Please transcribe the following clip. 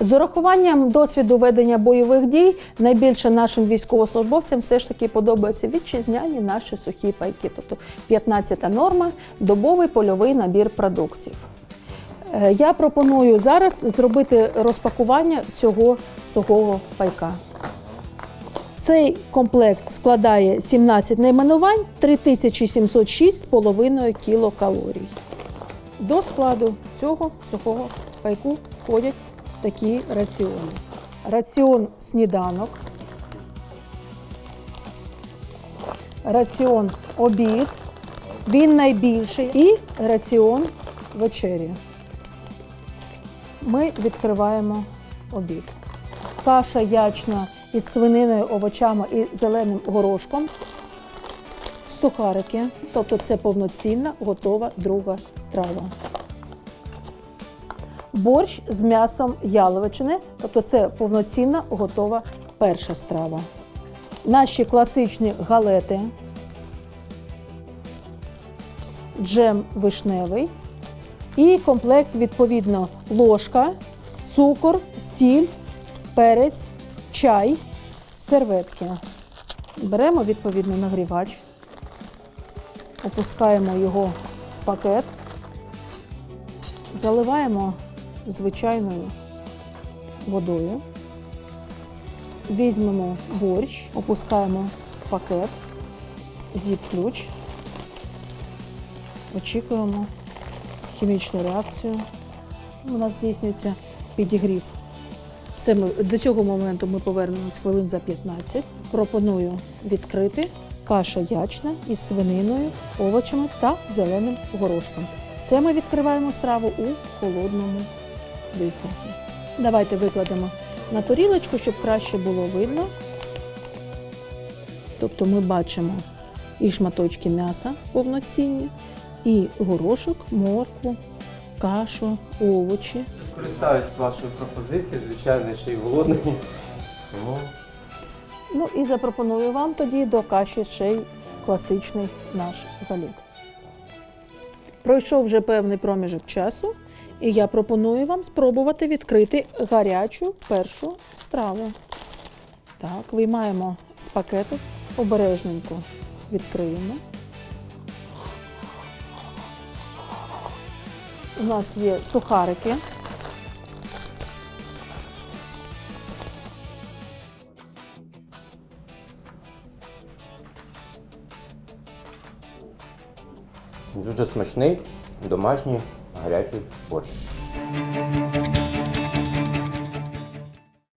З урахуванням досвіду ведення бойових дій найбільше нашим військовослужбовцям все ж таки подобаються вітчизняні наші сухі пайки, тобто 15-та норма, добовий польовий набір продуктів. Е, Я пропоную зараз зробити розпакування цього сухого пайка. Цей комплект складає 17 найменувань, 3706,5 кілокалорій. До складу цього сухого пайку входять такі раціони. Раціон сніданок, раціон обід, він найбільший, і раціон вечері. Ми відкриваємо обід. Каша ячна із свининою, овочами і зеленим горошком. Сухарики, тобто це повноцінна готова друга страва. Борщ з м'ясом яловичини, тобто це повноцінна готова перша страва. Наші класичні галети, джем вишневий і комплект, відповідно, ложка, цукор, сіль, перець, чай, серветки. Беремо відповідно нагрівач, опускаємо його в пакет, заливаємо звичайною водою, візьмемо борщ, опускаємо в пакет, зіп-ключ, очікуємо хімічну реакцію. У нас здійснюється підігрів. Це ми, до цього моменту ми повернемось хвилин за 15. Пропоную відкрити каша ячна із свининою, овочами та зеленим горошком. Це ми відкриваємо страву у холодному вигляді. Давайте викладемо на тарілочку, щоб краще було видно. Тобто ми бачимо і шматочки м'яса повноцінні, і горошок, моркву, кашу, овочі. Скористаюсь вашою пропозицією, звичайно, ще й голодний. Ну і запропоную вам тоді до каші ще й класичний наш галет. Пройшов вже певний проміжок часу, і я пропоную вам спробувати відкрити гарячу першу страву. Так, виймаємо з пакету, обережненько відкриємо. У нас є сухарики. дуже смачний, домашній, гарячий борщ.